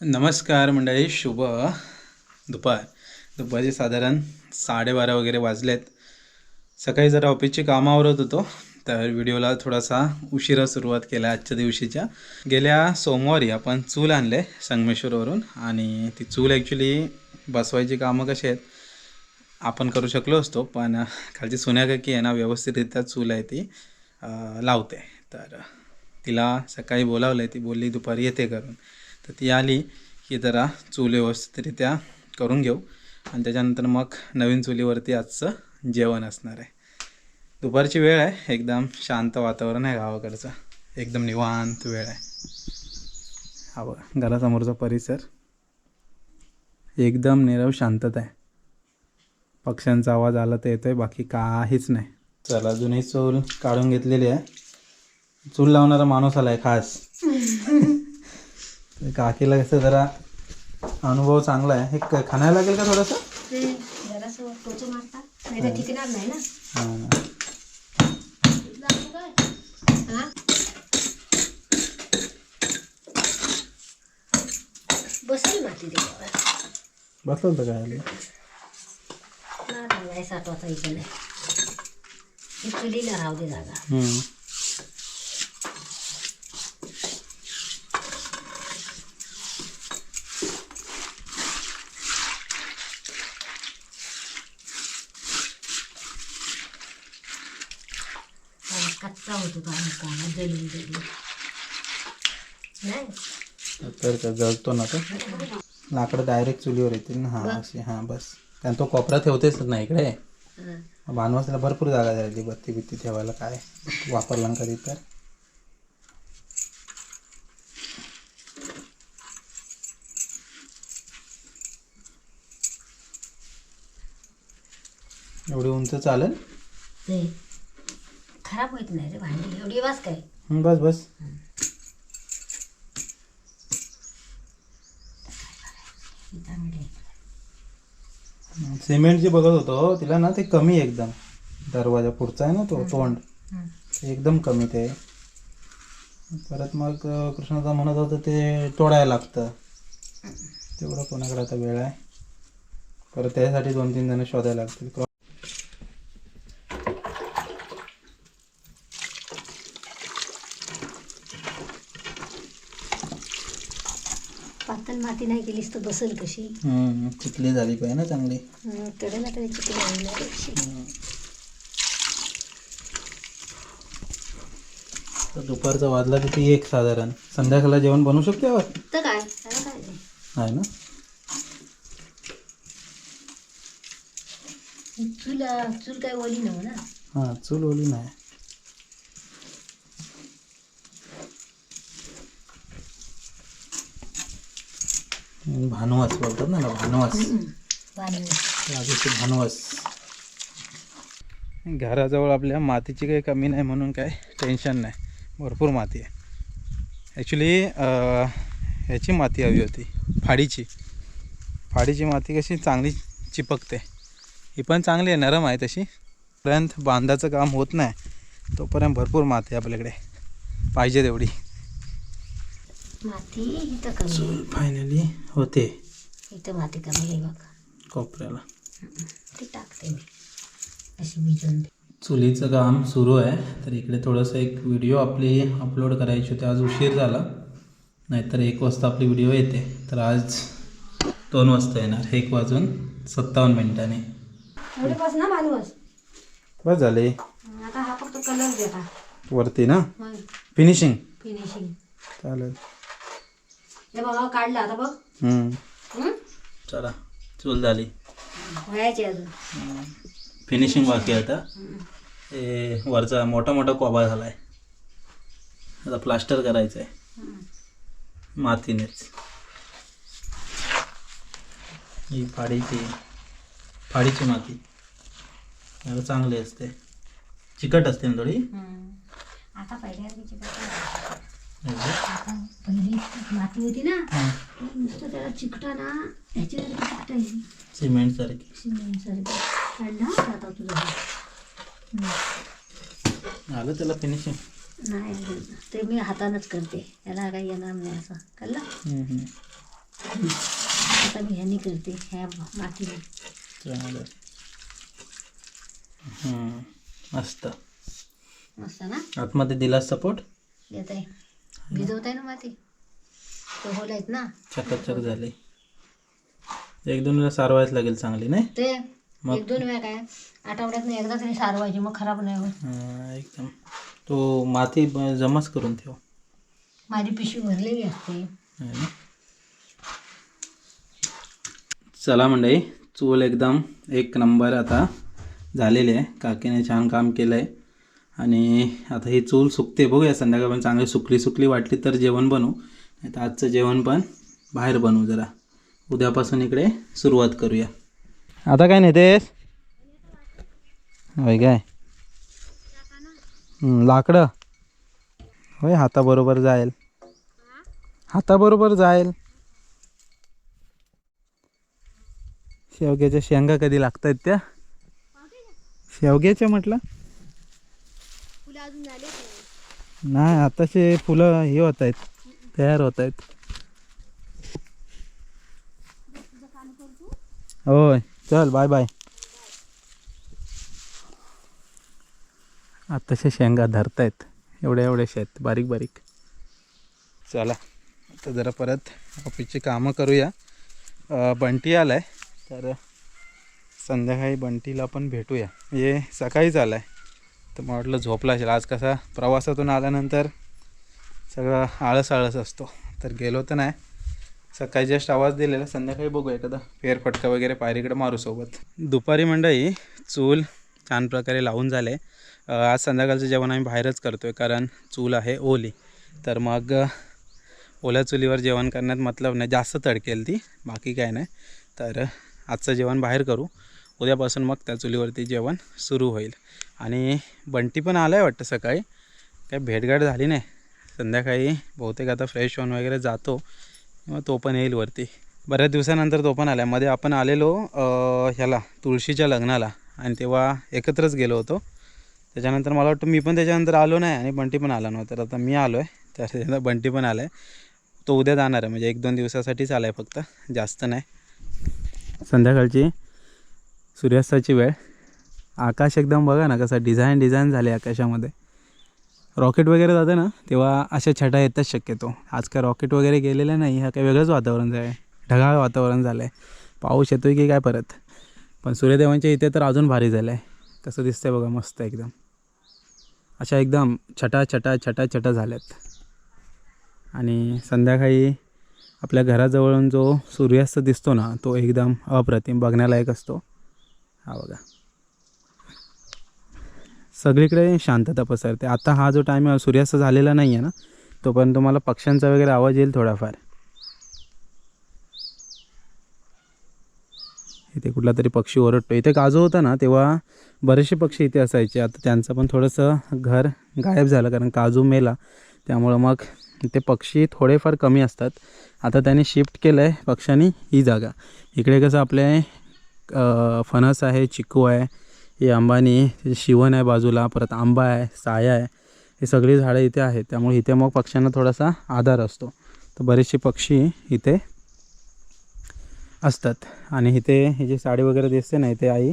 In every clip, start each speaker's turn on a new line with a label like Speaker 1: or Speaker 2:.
Speaker 1: नमस्कार मंडळी शुभ दुपार. दुपारचे साधारण साडेबारा वगैरे वाजलेत. सकाळी जरा ऑफिसची कामं आवरत होतो तर व्हिडिओला थोडासा उशिरा सुरुवात केला आजच्या दिवशीच्या. गेल्या सोमवारी आपण चूल आणले संगमेश्वरवरून आणि ती चूल ॲक्च्युली बसवायची कामं कशी आहेत आपण करू शकलो असतो पण खालची सोन्याकाकी आहे ना व्यवस्थितरित्या चूल आहे ती लावते. तर तिला सकाळी बोलावलं आहे ती बोलली दुपारी येते करून तर ती आली की जरा चूल व्यवस्थितरित्या करून घेऊ. आणि त्याच्यानंतर मग नवीन चुलीवरती आजचं जेवण असणार आहे. दुपारची वेळ आहे. एकदम शांत वातावरण आहे गावाकडचं. एकदम निवांत वेळ आहे. हा बघा घरासमोरचा परिसर. एकदम निरव शांतता आहे. पक्ष्यांचा आवाज आला तर येतोय बाकी काहीच नाही. चला जुनी चूल काढून घेतलेली आहे. चूल लावणारा माणूस आला आहे खास काकीला कसं जरा अनुभव चांगला आहे. हे खाण्याला लागेल का थोडंसं?
Speaker 2: बसेल
Speaker 1: होतं काय
Speaker 2: साठवाचा इकडे. चुलीला राहू दे जागा. कच्चा होतो का जळून जळून नाही.
Speaker 1: तर का जळतो ना तो लाकडं डायरेक्ट चुलीवर येतील ना. हां अशी हां बस. कारण तो कोपरा ठेवतेच ना इकडे. भानवासला भरपूर जागा झाली बत्ती बित्ती ठेवायला काय वापरला ना कधी तर. एवढी उंच चालेल?
Speaker 2: खराब होत नाही रे भांडी एवढी वास काय?
Speaker 1: हं, बस बस.
Speaker 2: तांबडे
Speaker 1: सिमेंट जे बघत होतो तिला ना ते कमी आहे एकदम. दरवाजा पुढचा आहे ना तो तोंड.
Speaker 2: हं.
Speaker 1: एकदम कमी ते. परत मग अं, कृष्णाचा म्हणत होतं ते तोडायला लागतं. तेवढं कोणाकडे आता वेळ आहे? परत त्यासाठी दोन तीन जण शोधायला लागतील.
Speaker 2: पातळ माती नाही केलीस तर बसेल कशी?
Speaker 1: चिखली झाली पाहिजे ना चांगली.
Speaker 2: कडेला तर
Speaker 1: दुपारचा वाजला किती एक साधारण. संध्याकाळला जेवण बनवू शकते
Speaker 2: तर काय? काय
Speaker 1: ना?
Speaker 2: चूल चूल काय ओली नव्ह ना?
Speaker 1: हां चूल ओली नाही. भानवास बोलतात ना भानवास. राजूची भानवास. घराजवळ आपल्या मातीची काही कमी नाही म्हणून काय टेन्शन नाही. भरपूर माती आहे. ॲक्च्युली ह्याची माती हवी होती फाडीची. फाडीची माती कशी चांगली चिपकते. ही पण चांगली आहे नरम आहे तशी. पर्यंत बांधाचं काम होत नाही तोपर्यंत भरपूर माती आहे आपल्याकडे पाहिजे तेवढी.
Speaker 2: माती इथं कमी.
Speaker 1: फायनली होते.
Speaker 2: इथं माती कमी आहे बघ.
Speaker 1: कोपऱ्याला.
Speaker 2: ती टाकते मी. अशी भिजून
Speaker 1: चुलीचं काम सुरू आहे. तर इकडे थोडंसं एक व्हिडिओ आपली अपलोड करायची होती. आज उशीर झाला. नाहीतर एक वाजता आपली व्हिडिओ येते. तर आज दोन वाजता येणार. एक वाजून सत्तावन्न मिनिटांनी.
Speaker 2: बस ना माणूस
Speaker 1: बस झाले.
Speaker 2: आता हा फक्त कलर देता.
Speaker 1: वरती ना? फिनिशिंग
Speaker 2: फिनिशिंग
Speaker 1: चालेल.
Speaker 2: हे बघा काढलं आता बघ.
Speaker 1: हम्म.
Speaker 2: हं?
Speaker 1: चला चूल झाली.
Speaker 2: व्हायचे अजून.
Speaker 1: फिनिशिंग बाकी आहे आता. हे वरचा मोठा मोठा कोबा झाला आहे आता प्लास्टर करायचं आहे
Speaker 2: हं.
Speaker 1: मातीनेच. ही फाडीची फाडीची माती. जरा चांगली असते. चिकट असते ना थोडी?
Speaker 2: हं. आता पहिल्या कसं. पहिली माती होती ना. नुसतं त्याला चिकटा ना ह्याच्यावर चिकटायची.
Speaker 1: सिमेंट सारखी.
Speaker 2: सिमेंट सारखं. काढला आता तुझं.
Speaker 1: आलं त्याला फिनिशिंग
Speaker 2: नाही ते मी हातानंच करते. याला काही येणार नाही असं. कळलं? आता मी ह्यानी करते ह्या मातीने.
Speaker 1: चालेल मस्त.
Speaker 2: मस्त ना?
Speaker 1: आतमध्ये दिला सपोर्ट
Speaker 2: येत आहे भिजवत आहे ना माती? ते होल आहेत ना?
Speaker 1: चकाचक झाली. एक दोन वेळा सारवायच लागेल चांगली नाही?
Speaker 2: ते
Speaker 1: मग?
Speaker 2: एक दोन वेळा काय? आठवड्यात एकदा तरी सारवायची मग खराब नाही होत.
Speaker 1: हा, एकदम. तो माती ब- जमाच करून ठेव.
Speaker 2: माझी पिशवी भरलेली असते.
Speaker 1: ना? चला मंडळी चूल एकदम एक नंबर आता झालेली आहे. काकीने छान काम केलं आहे आणि आता ही चूल सुकते बघूया संध्याकाळ पण चांगली सुकली सुकली वाटली तर जेवण बनवू नाही तर आजचं जेवण पण बाहेर बनवू जरा. उद्यापासून इकडे सुरुवात करूया. आता काय नाही नेतेस होय काय? लाकडं. होय हाताबरोबर जाईल. हाताबरोबर जाईल. शेवग्याच्या शेंगा कधी लागत आहेत त्या? शेवग्याच्या म्हटलं? नाही? आताचे फुलं हे होत आहेत तयार होत आहेत. होय चल बाय बाय. आताशा शेंगा धरतायत एवढ्या एवढ्याशा आहेत बारीक बारीक. चला आता जरा परत ऑफिसची कामं करूया. बंटी आला आहे तर संध्याकाळी बंटीला पण भेटूया. हे सकाळीच आला आहे तर मला वाटलं झोपला असेल. आज कसा प्रवासातून आल्यानंतर सगळं आळस आळस असतो. तर गेलो तर नाही. सकाळी जस्ट आवाज दिलेला. संध्याकाळी बघू एखादा फेरफटका वगैरे पायरीकडे मारू सोबत दुपारी मंडळी चूल छान प्रकारे लावून झाले. आज संध्याकाळचं जेवण आम्ही बाहेरच करतो आहे कारण चूल आहे ओली. तर मग ओल्या चुलीवर जेवण करण्यात मतलब नाही. जास्त तडकेल ती. बाकी काय नाही. तर आजचं जेवण बाहेर करू. उद्यापासून मग त्या चुलीवरती जेवण सुरू होईल. आणि बंटी पण आला आहे वाटतं सकाळी. काय भेटगाठ झाली नाही. संध्याकाळी बहुतेक आता फ्रेश होऊन वगैरे जातो. मग तो पण येईल वरती. बऱ्याच दिवसानंतर तो पण आला मध्ये आपण आलेलो ह्याला तुळशीच्या लग्नाला. आणि तेव्हा एकत्रच गेलो होतो. त्याच्यानंतर मला वाटतं मी पण त्याच्यानंतर आलो नाही आणि बंटी पण आला नव्हता. तर आता मी आलो आहे तर त्याच्यानंतर बंटी पण आला आहे तो उद्या जाणार आहे. म्हणजे एक दोन दिवसासाठीच आला आहे फक्त. जास्त नाही. संध्याकाळची सूर्यास्ताची वेळ. आकाश एकदम बघा ना कसं डिझाईन डिझाईन झाले आकाशामध्ये. रॉकेट वगैरे जातं ना तेव्हा अशा छटा येतात शक्यतो. आज काय रॉकेट वगैरे गेलेलं नाही हा काही वेगळंच वातावरण आहे ढगाळ वातावरण झालं आहे पाऊस येतो की काय परत? पण सूर्यदेवांच्या इथे तर अजून भारी झालं आहे कसं दिसतंय बघा मस्त एकदम. अशा एकदम छटा छटा छटा छटा झाल्यात. आणि संध्याकाळी आपल्या घराजवळून जो सूर्यास्त दिसतो ना तो एकदम अप्रतिम बघण्यालायक असतो. हा बघा. सगळीकडे शांतता पसरते. आता हा जो टाईम सूर्यास्त झालेला नाही आहे ना तोपर्यंत तुम्हाला पक्ष्यांचा वगैरे आवाज येईल थोडाफार. इथे कुठला तरी पक्षी ओरडतो इथे काजू होता ना तेव्हा बरेचसे पक्षी इथे असायचे. आता त्यांचं पण थोडंसं घर गायब झालं कारण काजू मेला. त्यामुळं मग ते पक्षी थोडेफार कमी असतात. आता त्याने शिफ्ट केलं आहे पक्ष्यांनी ही जागा. इकडे कसं आपले फणस आहे चिकू आहे हे अंबानी शिवण आहे बाजूला परत आंबा आहे साया आहे हे सगळी झाडं इथे आहेत. त्यामुळे इथे मग पक्ष्यांना थोडासा आधार असतो. तर बरेचसे पक्षी इथे असतात. आणि इथे हे जे साडी वगैरे दिसते ना इथे आई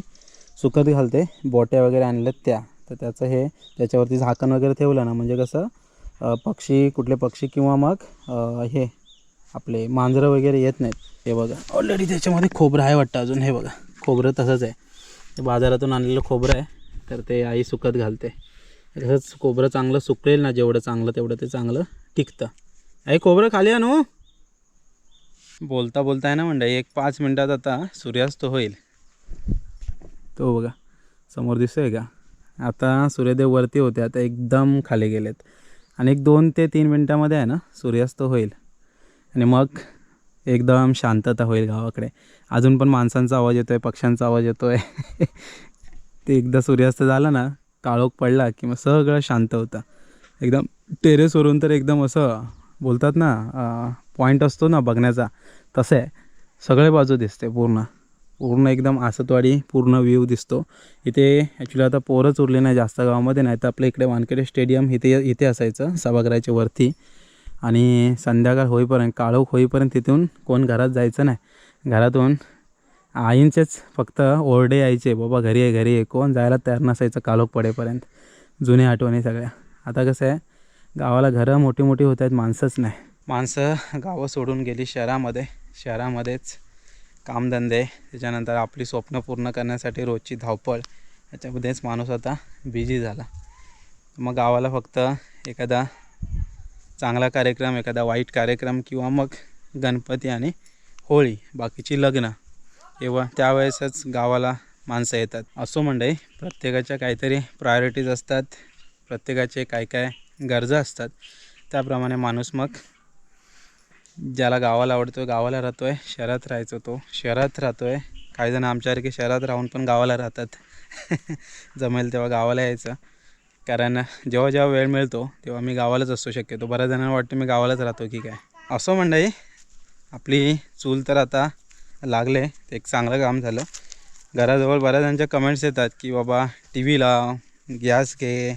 Speaker 1: सुकत घालते बोट्या वगैरे आणल्यात त्या. तर त्याचं हे त्याच्यावरती झाकण वगैरे ठेवलं ना म्हणजे कसं पक्षी कुठले पक्षी किंवा मग हे आपले मांजरं वगैरे येत नाहीत. हे बघा. ऑलरेडी त्याच्यामध्ये खोबरं आहे वाटतं अजून हे बघा. खोबरं तसंच आहे. ते बाजारातून आणलेलं खोबरं आहे. तर ते आई सुकत घालते. तसंच खोबरं चांगलं सुकलेल ना जेवढं चांगलं तेवढं ते चांगलं टिकतं. आई खोबरं खाली आणू हो. बोलता बोलता आहे ना म्हणता एक पाच मिनटात आता सूर्यास्त होईल. तो बघा समोर दिसतोय का? आता सूर्यदेव वरती होते आता एकदम खाली गेलेत. आणि एक दोन ते तीन मिनटामध्ये आहे ना सूर्यास्त होईल. आणि मग एकदम शांतता होईल गावाकडे. अजून पण माणसांचा आवाज येतो आहे पक्ष्यांचा आवाज येतो आहे ते एकदा सूर्यास्त झाला ना काळोख पडला की मग सगळं शांत होतं. एकदम टेरेसवरून तर एकदम असं बोलतात ना पॉईंट असतो ना बघण्याचा तसं आहे. सगळे बाजू दिसते पूर्ण. पूर्ण एकदम आसतवाडी पूर्ण व्ह्यू दिसतो. इथे ॲक्च्युली आता पोरच उरले नाही जास्त गावामध्ये नाही तर आपल्या इकडे वानखेडे स्टेडियम इथे इथे असायचं सभागृहाच्या वरती. आणि संध्याकाळ होईपर्यंत काळोख होईपर्यंत तिथून कोण घरात जायचं नाही. घरातून आईंचेच फक्त ओरडे यायचे बाबा घरी आहे घरी आहे कोण जायला तयार नसायचं काळोख पडेपर्यंत. जुन्या आठवणी सगळ्या. आता कसं आहे गावाला घरं मोठी मोठी होत आहेत माणसंच नाही. माणसं गावं सोडून गेली शहरामध्ये. शहरामध्येच कामधंदे त्याच्यानंतर आपली स्वप्न पूर्ण करण्यासाठी रोजची धावपळ याच्यामध्येच माणूस आता बिझी झाला. मग गावाला फक्त एखादा चांगला कार्यक्रम एखादा वाईट कार्यक्रम किंवा मग गणपती आणि होळी बाकीची लग्न. किंवा त्यावेळेसच गावाला माणसं येतात. असो म्हणजे प्रत्येकाच्या काहीतरी प्रायोरिटीज असतात. प्रत्येकाचे काय काय गरजा असतात. त्याप्रमाणे माणूस मग ज्याला गावाला आवडतो गावाला राहतो आहे शहरात राहायचो तो. शहरात राहतो आहे काही जण आमच्यासारखे शहरात राहून पण गावाला राहतात. जमेल तेव्हा गावाला यायचं. कारण जेव्हा जेव्हा वेळ मिळतो तेव्हा मी गावालाच असतो शक्यतो. बऱ्याच जणांना वाटतं मी गावालाच राहतो की काय असं मंडळी आपली चूल तर आता लागले. ते एक चांगलं काम झालं. घराजवळ बऱ्याच जणांच्या कमेंट्स येतात की बाबा टी व्ही लाव गॅस घे.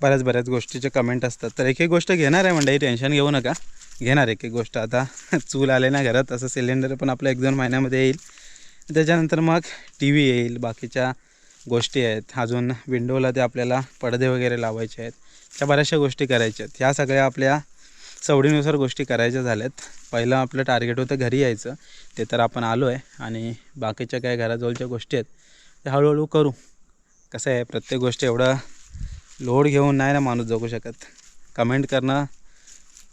Speaker 1: बऱ्याच बऱ्याच गोष्टीचे कमेंट असतात. तर एक एक गोष्ट घेणार आहे मंडळी टेन्शन घेऊ नका. घेणार एक एक गोष्ट. आता चूल आले ना घरात असं सिलेंडर पण आपलं एक दोन महिन्यामध्ये येईल. त्याच्यानंतर मग टी व्ही येईल बाकीच्या गोष्टी आहेत. अजून विंडोला ते आपल्याला पडदे वगैरे लावायचे आहेत. त्या बऱ्याचशा गोष्टी करायच्या आहेत. ह्या सगळ्या आपल्या सवडीनुसार गोष्टी करायच्या झाल्यात. पहिलं आपलं टार्गेट होतं घरी यायचं. ते तर आपण आलो आहे आणि बाकीच्या काय घराजवळच्या गोष्टी आहेत त्या हळूहळू करू. कसं आहे प्रत्येक गोष्ट एवढं लोड घेऊन नाही ना माणूस जगू शकत. कमेंट करणं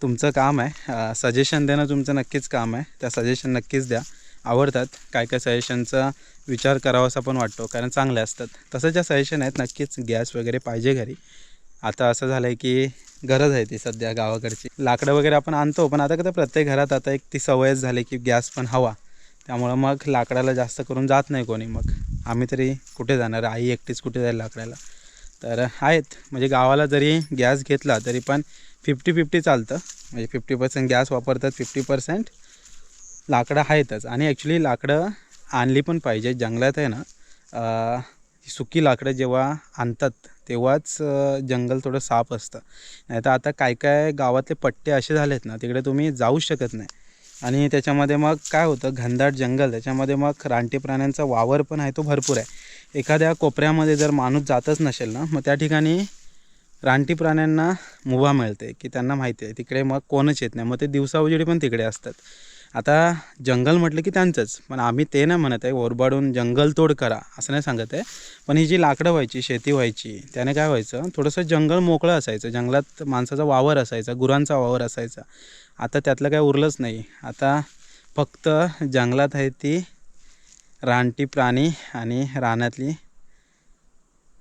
Speaker 1: तुमचं काम आहे. सजेशन देणं तुमचं नक्कीच काम आहे. त्या सजेशन नक्कीच द्या. आवडतात. काय काय सजेशनचा विचार करावासा पण वाटतो. कारण चांगले असतात. तसं ज्या सजेशन आहेत नक्कीच गॅस वगैरे पाहिजे घरी. आता असं झालं आहे की गरज आहे ती सध्या गावाकडची. लाकडं वगैरे आपण आणतो पण आता कसं प्रत्येक घरात आता एक ती सवयच झाली की गॅस पण हवा. त्यामुळं मग लाकडाला जास्त करून जात नाही कोणी. मग आम्ही तरी कुठे जाणार? आई एकटीच कुठे जाईल लाकडाला? तर आहेत. म्हणजे गावाला जरी गॅस घेतला तरी पण फिफ्टी फिफ्टी चालतं. म्हणजे फिफ्टी पर्सेंट गॅस वापरतात फिफ्टी पर्सेंट लाकडं आहेतच. आणि ॲक्च्युली लाकडं आणली पण पाहिजे. जंगलात आहे ना सुकी लाकडं जेव्हा आणतात तेव्हाच जंगल थोडं साफ असतं. नाही तर आता काय काय गावातले पट्टे असे झालेत ना तिकडे तुम्ही जाऊच शकत नाही. आणि त्याच्यामध्ये मग काय होतं घनदाट जंगल त्याच्यामध्ये मग रानटी प्राण्यांचा वावर पण आहे तो भरपूर आहे. एखाद्या कोपऱ्यामध्ये जर माणूस जातच नसेल ना मग त्या ठिकाणी रानटी प्राण्यांना मुभा मिळते की त्यांना माहिती आहे तिकडे मग कोणच येत नाही. मग ते दिवसा उजेडी पण तिकडे असतात. आता जंगल म्हटलं की त्यांचंच. पण आम्ही ते नाही म्हणत आहे ओरबाडून जंगलतोड करा असं नाही सांगत आहे. पण ही जी लाकडं व्हायची शेती व्हायची त्याने काय व्हायचं थोडंसं जंगल मोकळं असायचं. जंगलात माणसाचा वावर असायचा गुरांचा वावर असायचा. आता त्यातलं काय उरलंच नाही. आता फक्त जंगलात आहे ती रानटी प्राणी आणि रानातली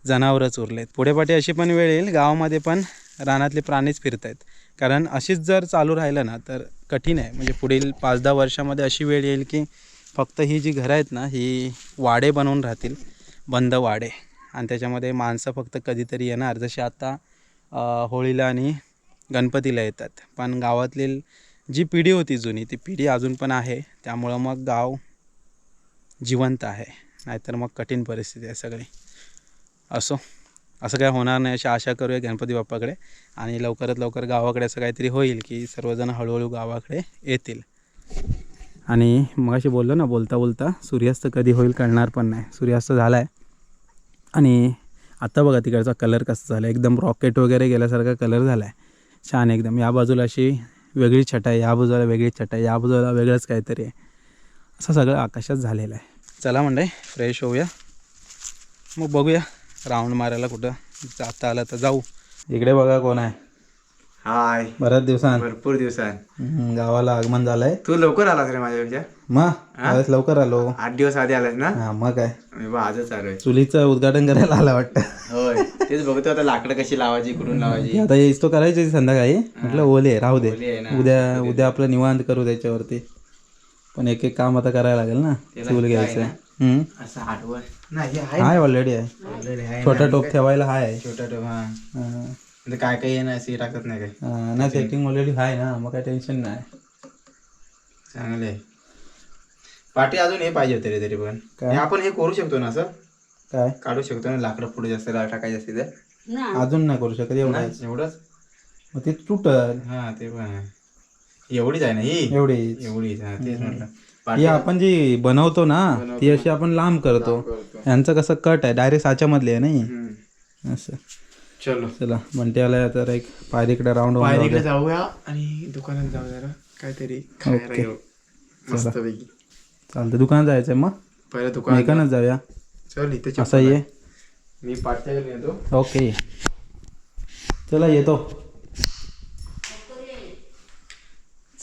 Speaker 1: जनावरच उरलेत. पुढेपाठी अशी पण वेळ येईल गावामध्ये पण रानातले प्राणीच फिरत आहेत कारण अशीच जर चालू राहिलं ना तर कठीण आहे. म्हणजे पुढील पाच दहा वर्षामध्ये अशी वेळ येईल की फक्त ही जी घरं आहेत ना ही वाडे बनवून राहतील बंद वाडे. आणि त्याच्यामध्ये माणसं फक्त कधीतरी येणार. जसे आता होळीला आणि गणपतीला येतात. पण गावातील जी पिढी होती जुनी ती पिढी अजून पण आहे. त्यामुळं मग गाव जिवंत आहे. नाहीतर मग कठीण परिस्थिती आहे सगळी. असो. असं काय होणार नाही अशी आशा करूया गणपती बाप्पाकडे. आणि लवकरात लवकर गावाकडे असं काहीतरी होईल की सर्वजण हळूहळू गावाकडे येतील. आणि मग अशी बोललो ना बोलता बोलता सूर्यास्त कधी होईल कळणार पण नाही. सूर्यास्त झाला आहे आणि आता बघा तिकडचा कलर कसा झाला एकदम रॉकेट वगैरे गेल्यासारखा कलर झाला आहे छान एकदम. या बाजूला अशी वेगळी छटा आहे या बाजूला वेगळी छटा आहे या बाजूला वेगळंच काहीतरी आहे. असं सगळं आकाशात झालेलं आहे. चला म्हणजे फ्रेश होऊया. मग बघूया. राऊंड मारायला कुठं? जाता आलं तर जाऊ. इकडे बघा कोण आहे.
Speaker 3: हाय.
Speaker 1: बऱ्याच दिवसांत.
Speaker 3: भरपूर दिवसात.
Speaker 1: गावाला आगमन झालंय.
Speaker 3: तू लवकर आलास रे माझ्यापेक्षा?
Speaker 1: मग? आज लवकर आलो.
Speaker 3: आठ दिवस आधी आलास ना?
Speaker 1: हा मग काय?
Speaker 3: मी आजच आलोय.
Speaker 1: चुलीचं उद्घाटन करायला आला वाटतं.
Speaker 3: होय. तेच बघतो आता लाकडं कशी लावायची कुठून लावायची.
Speaker 1: आता येईस तो करायची संध्याकाळी. म्हटलं ओले राहू दे. उद्या उद्या आपलं निवांत करू त्याच्यावरती. पण एक एक काम आता करायला लागेल ना? चूल घ्यायचं.
Speaker 3: असं नाही आहे
Speaker 1: ऑलरेडी आहे.
Speaker 3: ऑलरेडी आहे
Speaker 1: छोटा टोप ठेवायला हाय
Speaker 3: छोटा टोप हा.
Speaker 1: हा.
Speaker 3: म्हणजे काय काय आहे ना अशी टाकत नाही काय
Speaker 1: हा, नाही सेटिंग ऑलरेडी आहे ना. मग काय टेन्शन नाही.
Speaker 3: चांगले आहे. पाठी अजून हे पाहिजे होते रे तरी पण.
Speaker 1: काय?
Speaker 3: हे आपण हे करू शकतो ना असं?
Speaker 1: काय?
Speaker 3: काढू शकतो ना लाकडं पुढे जास्त ला- टाकायचे असते तर.
Speaker 2: ना.
Speaker 1: अजून नाही करू शकत एवढं आहे.
Speaker 3: नाही, एवढंच?
Speaker 1: मग ते तुटल.
Speaker 3: हा ते पण आहे. एवढीच आहे ना ही?
Speaker 1: एवढीच.
Speaker 3: एवढीच हा तेच म्हटलं.
Speaker 1: ही आपण जी बनवतो ना ती अशी आपण लांब करतो. यांचं कसं कट आहे डायरेक्ट साच्यामधली आहे नाही. असं.
Speaker 3: चलो.
Speaker 1: चला बंटी आलाय तर एक पायरीकडे राऊंड
Speaker 3: पायरीकडे जाऊया आणि दुकानात जाऊ जरा. काहीतरी
Speaker 1: चालतं दुकानात जायचंय मग?
Speaker 3: पहिलं दुकान
Speaker 1: एकानच जाऊया.
Speaker 3: चल इथे
Speaker 1: असं ये.
Speaker 3: मी पाठच्या येतो
Speaker 1: ओके. चला येतो.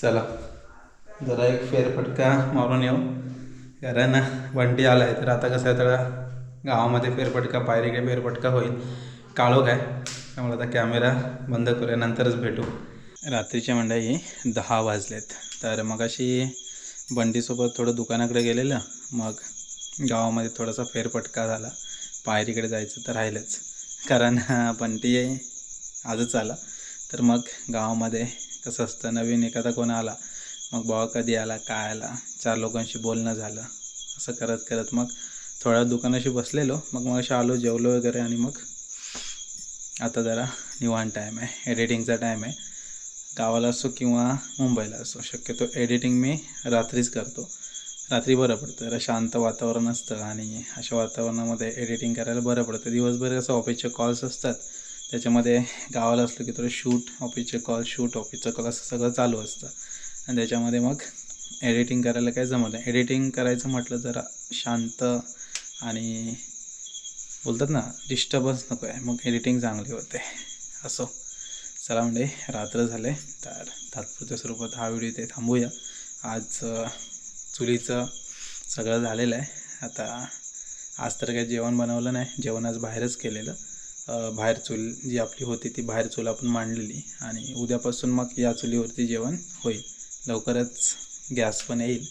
Speaker 1: चला. जरा एक फेरफटका मारून येऊ. कारण बंटी आहे तर आता कसं आहे तर गावामध्ये फेरफटका पायरीकडे फेरफटका होईल. काळोख आहे. त्यामुळे आता कॅमेरा बंद करूया नंतरच भेटू. रात्रीच्या मंडळी दहा वाजलेत. तर मग अशी बंडीसोबत थोडं दुकानाकडे गेलेलं. मग गावामध्ये थोडासा फेरफटका झाला. पायरीकडे जायचं तर राहिलंच. कारण बंटी आजच आला. तर मग गावामध्ये कसं असतं नवीन एखादा कोण आला मग बाबा कधी आला काय आला? चार लोकांशी बोलणं झालं. असं करत करत मग थोड्या दुकानाशी बसलेलो. मग मग अशा आलो जेवलो वगैरे आणि मग आता जरा निवान टाईम आहे. एडिटिंगचा टाईम आहे. गावाला असो किंवा मुंबईला असो शक्यतो एडिटिंग मी रात्रीच करतो. रात्री बरं पडतं. जरा शांत वातावरण असतं आणि अशा वातावरणामध्ये एडिटिंग करायला बरं पडतं. दिवसभर कसं ऑफिसचे कॉल्स असतात. त्याच्यामध्ये गावाला असलं की थोडं शूट ऑफिसचे कॉल शूट ऑफिसचं कॉल असं सगळं चालू असतं. आणि त्याच्यामध्ये मग एडिटिंग करायला काय जमत नाही. एडिटिंग करायचं म्हटलं जरा शांत आणि बोलतात ना डिस्टर्बन्स नको आहे. मग एडिटिंग चांगली होते. असो. चला म्हणजे रात्र झाले. तर तात्पुरत्या स्वरूपात हा व्हिडिओ इथे थांबूया. आज चुलीचं सगळं झालेलं आहे. आता आज तर काही जेवण बनवलं नाही. जेवण आज बाहेरच केलेलं. बाहेर चूल जी आपली होती ती बाहेर चूल आपण मांडलेली. आणि उद्यापासून मग या चुलीवरती जेवण होईल. लवकरच गॅस पण येईल.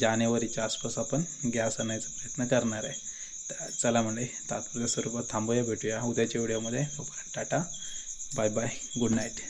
Speaker 1: जानेवारीच्या आसपास आपण गॅस आणायचा प्रयत्न करणार आहे. तर चला म्हणजे तात्पुरत्या स्वरूपात थांबूया भेटूया. उद्याच्या व्हिडिओमध्ये. तोपर्यंत tata. Bye bye. Good night.